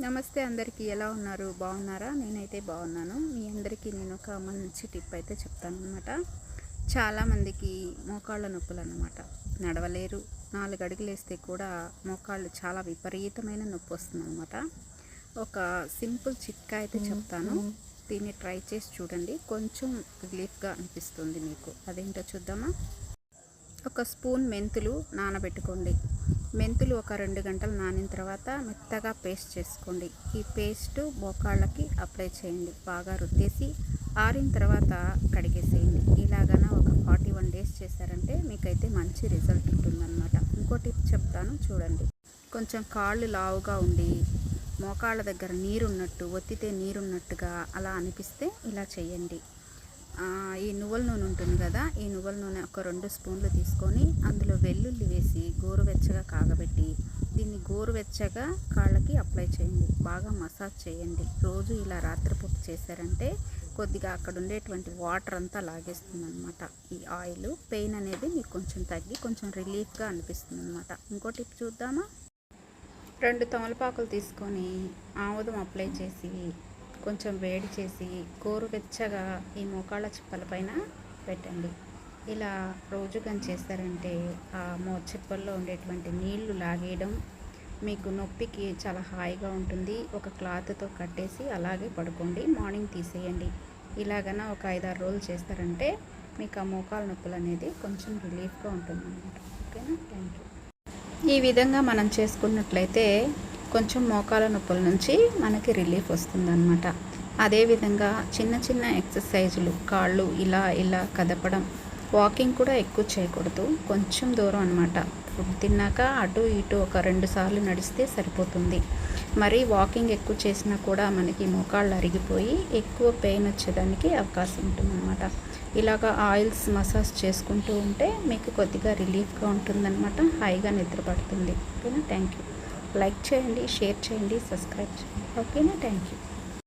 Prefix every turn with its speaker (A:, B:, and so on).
A: నమస్తే అందరికీ ఎలా ఉన్నారు? బాగున్నారా? నేనైతే బాగున్నాను. మీ అందరికీ నేను ఒక మంచి టిప్ అయితే చెప్తాను అనమాట చాలామందికి మోకాళ్ళ నొప్పులు అనమాట నడవలేరు. నాలుగు అడుగులు వేస్తే కూడా మోకాళ్ళు చాలా విపరీతమైన నొప్పి వస్తుంది అనమాట ఒక సింపుల్ చిట్కా అయితే చెప్తాను. దీన్ని ట్రై చేసి చూడండి. కొంచెం రిలీఫ్గా అనిపిస్తుంది మీకు. అదేంటో చూద్దామా? ఒక స్పూన్ మెంతులు నానబెట్టుకోండి. మెంతులు ఒక రెండు గంటలు నానిన తర్వాత మెత్తగా పేస్ట్ చేసుకోండి. ఈ పేస్ట్ మోకాళ్ళకి అప్లై చేయండి. బాగా రుద్దేసి ఆరిన తర్వాత కడిగేసేయండి. ఇలాగన ఒక ఫార్టీ వన్ డేస్ చేశారంటే మీకైతే మంచి రిజల్ట్ ఉంటుందన్నమాట. ఇంకో టిప్ చెప్తాను చూడండి. కొంచెం కాళ్ళు లావుగా ఉండి మోకాళ్ళ దగ్గర నీరున్నట్టు ఒత్తితే నీరున్నట్టుగా అలా అనిపిస్తే ఇలా చేయండి. ఈ నువ్వుల నూనె ఉంటుంది కదా ఈ నువ్వుల నూనె ఒక రెండు స్పూన్లు తీసుకొని అందులో వెల్లుల్లి వేసి గోరువెచ్చగా కాగబెట్టి దీన్ని గోరువెచ్చగా కాళ్ళకి అప్లై చేయండి. బాగా మసాజ్ చేయండి. రోజు ఇలా రాత్రిపూట చేశారంటే కొద్దిగా అక్కడ ఉండేటువంటి వాటర్ అంతా లాగేస్తుంది అనమాట ఈ ఆయిల్ పెయిన్ అనేది మీకు కొంచెం తగ్గి కొంచెం రిలీఫ్గా అనిపిస్తుంది అనమాట ఇంకో టిప్ చూద్దామా? రెండు తమలపాకులు తీసుకొని ఆముదం అప్లై చేసి కొంచెం వేడి చేసి గోరువెచ్చగా ఈ మోకాళ్ళ చిప్పల పైన పెట్టండి. ఇలా రోజు కానీ చేస్తారంటే ఆ మో చిప్పల్లో ఉండేటువంటి నీళ్ళు లాగేయడం మీకు నొప్పికి చాలా హాయిగా ఉంటుంది. ఒక క్లాత్తో కట్టేసి అలాగే పడుకోండి. మార్నింగ్ తీసేయండి. ఇలాగన ఒక ఐదారు రోజులు చేస్తారంటే మీకు ఆ మోకాల నొప్పులు అనేది కొంచెం రిలీఫ్గా ఉంటుంది అన్నమాట ఓకేనా? Thank you. ఈ విధంగా మనం చేసుకున్నట్లయితే కొంచెం మోకాల నొప్పుల నుంచి మనకి రిలీఫ్ వస్తుందన్నమాట. అదేవిధంగా చిన్న చిన్న ఎక్సర్సైజులు కాళ్ళు ఇలా ఇలా కదపడం వాకింగ్ కూడా ఎక్కువ చేయకూడదు. కొంచెం దూరం అనమాట ఫుడ్ తిన్నాక అటు ఇటు ఒక రెండు సార్లు నడిస్తే సరిపోతుంది. మరి వాకింగ్ ఎక్కువ చేసినా కూడా మనకి మోకాళ్ళు అరిగిపోయి ఎక్కువ పెయిన్ వచ్చేదానికి అవకాశం ఉంటుందన్నమాట. ఇలాగ ఆయిల్స్ మసాజ్ చేసుకుంటూ ఉంటే మీకు కొద్దిగా రిలీఫ్గా ఉంటుందన్నమాట. హాయిగా నిద్రపడుతుంది ఓకేనా? థ్యాంక్ యూ లైక్ చేయండి షేర్ చేయండి సబ్స్క్రైబ్ చేయండి. ఓకేనా? Thank you.